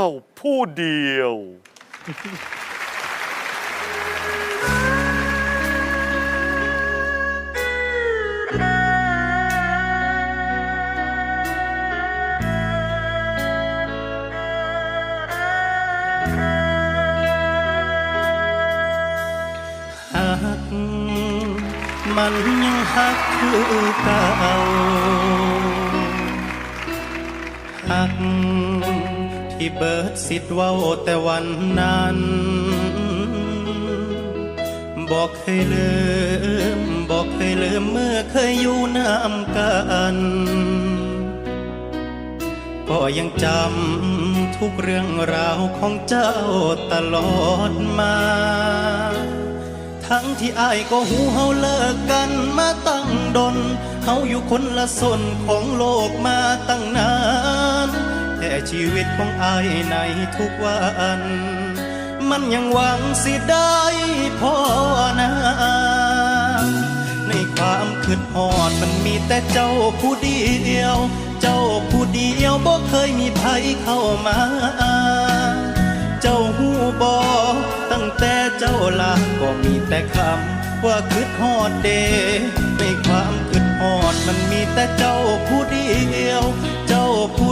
จ้าผู้เดียว หักมันยังหักคือเก่าหักที่ เบิดสิทธิ์เว้าแต่วันนั้นบอกเคยลืมบอกเคยลืมเมื่อเคยอยู่น้ำกันก็ยังจำทุกเรื่องราวของเจ้าตลอดมา ทั้งที่อายก็หูเฮาเลิกกันมาตั้งดนเฮาอยู่คนละส่วนของโลกมาตั้งนาน แต่ชีวิตของอายในทุกวัน มันยังหวังสิได้พอนะในความคืดหอดมันมีแต่เจ้าผู้เดียว เจ้าผู้เดียวบ่เคยมีภัยเข้ามา เจ้าหูบอตั้งแต่เจ้าลาก็มีแต่คำว่าคืดฮอดเดในความคืดฮอดมันมีแต่เจ้าผู้เดียวเ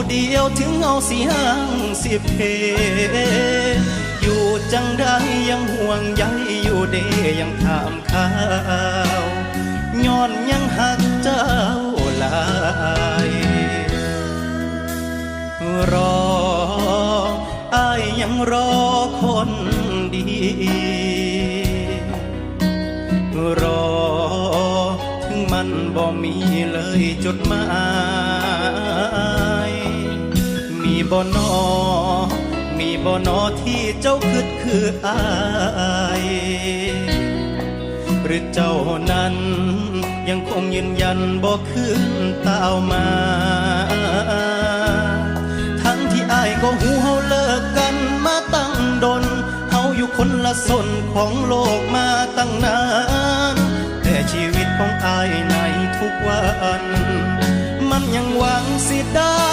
เดียวถึงเอาสิห้างสิเพอยู่จังได้ยังห่วงใยอยู่เดยังถามข่าวย้อนยังหักเจ้าลายรออายยังรอคนดีรอถึงมันบ่มีเลยจดหมาย บ่นอ มีบ่นอที่เจ้าคิดคืออาย หรือเจ้านั้น ยังคงยืนยันบอกคืนตาวมา ทั้งที่อายก็หูเฮาเลิกกันมาตั้งดนเฮาอยู่คนละสนของโลกมาตั้งนานแต่ชีวิตของอายในทุกวัน มันยังหวังสิได้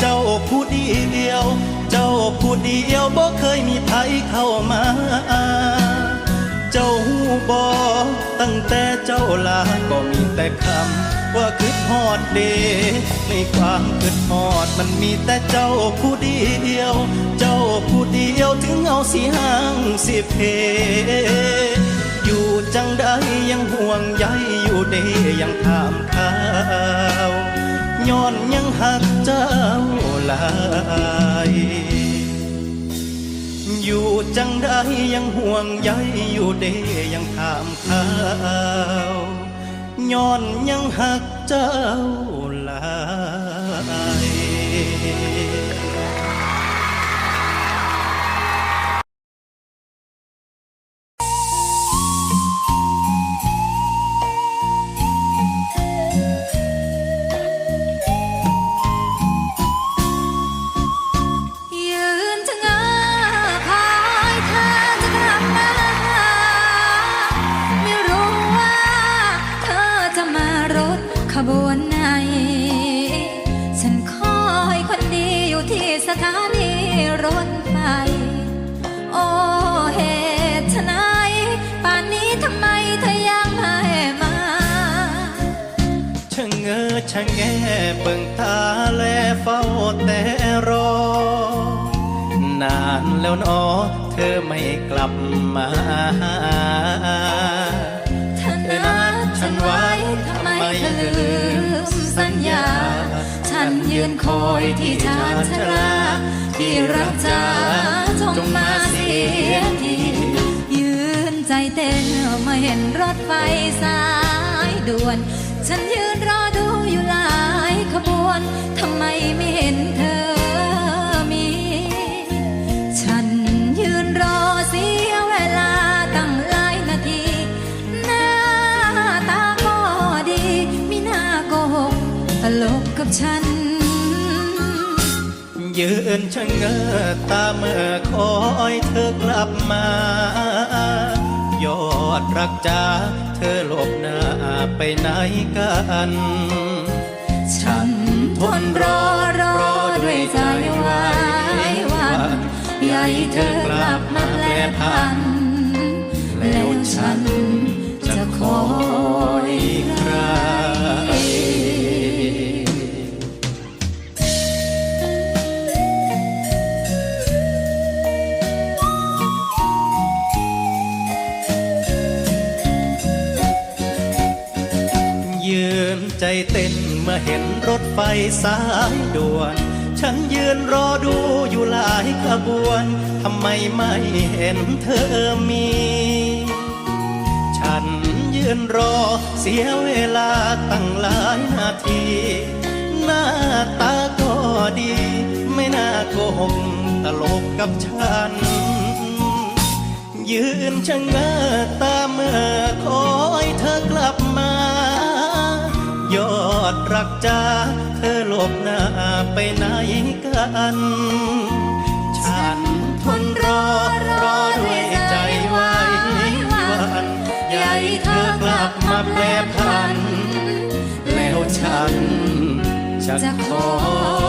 เจ้าผู้เดียว เจ้าผู้เดียวบ่เคยมีภัยเข้ามา เจ้าหูบอตั้งแต่เจ้าลาก็มีแต่คำว่าคิดฮอดเดในความคิดฮอดมันมีแต่เจ้าผู้เดียว เจ้าผู้เดียวถึงเอาสิห่างสิเพอยู่จังได้ยังห่วงใยอยู่เดยังถามข่าว ย้อนยังหักเจ้าหลายอยู่จังได้ยังห่วงใยอยู่เดยังถามข่าวย้อนยังหักเจ้าหลาย ชะแง่เบิ่งตาแลเฝ้าแต่รอ นานแล้วนอเธอไม่กลับมาเธอนัดฉันไว้ทำไมเธอลืมสัญญา ฉันยืนคอยที่ชานชาลาที่รักจาจงมาเสียทียืนใจเต้นเมื่อเห็นรถไฟสายด่วน ฉันยืนรอ กกับฉัน ยืนชะเง้อตาเมื่อคอยเธอกลับมา ยอดรักจ้าเธอหลบหน้าไปไหนกันนรอรอด้วยใจไว้วันอย่าให้เธอกลับมาแปลพัน เต้นเมื่อเห็นรถไฟสายด่วน ฉันยืนรอดูอยู่หลายขบวนทำไมไม่เห็นเธอมี ฉันยืนรอเสียเวลาตั้งหลายนาที หน้าตาก็ดี ไม่น่าโกหกตลกกับฉัน ยืนชะเง้อตาเมื่อคอยเธอกลับ กจาเธอหลบหน้าไปไหนกัน ฉันทนรอรอด้วยใจไว้วันอยใหญ่เธอกลับมาแปรพัน แล้วฉันจะขอ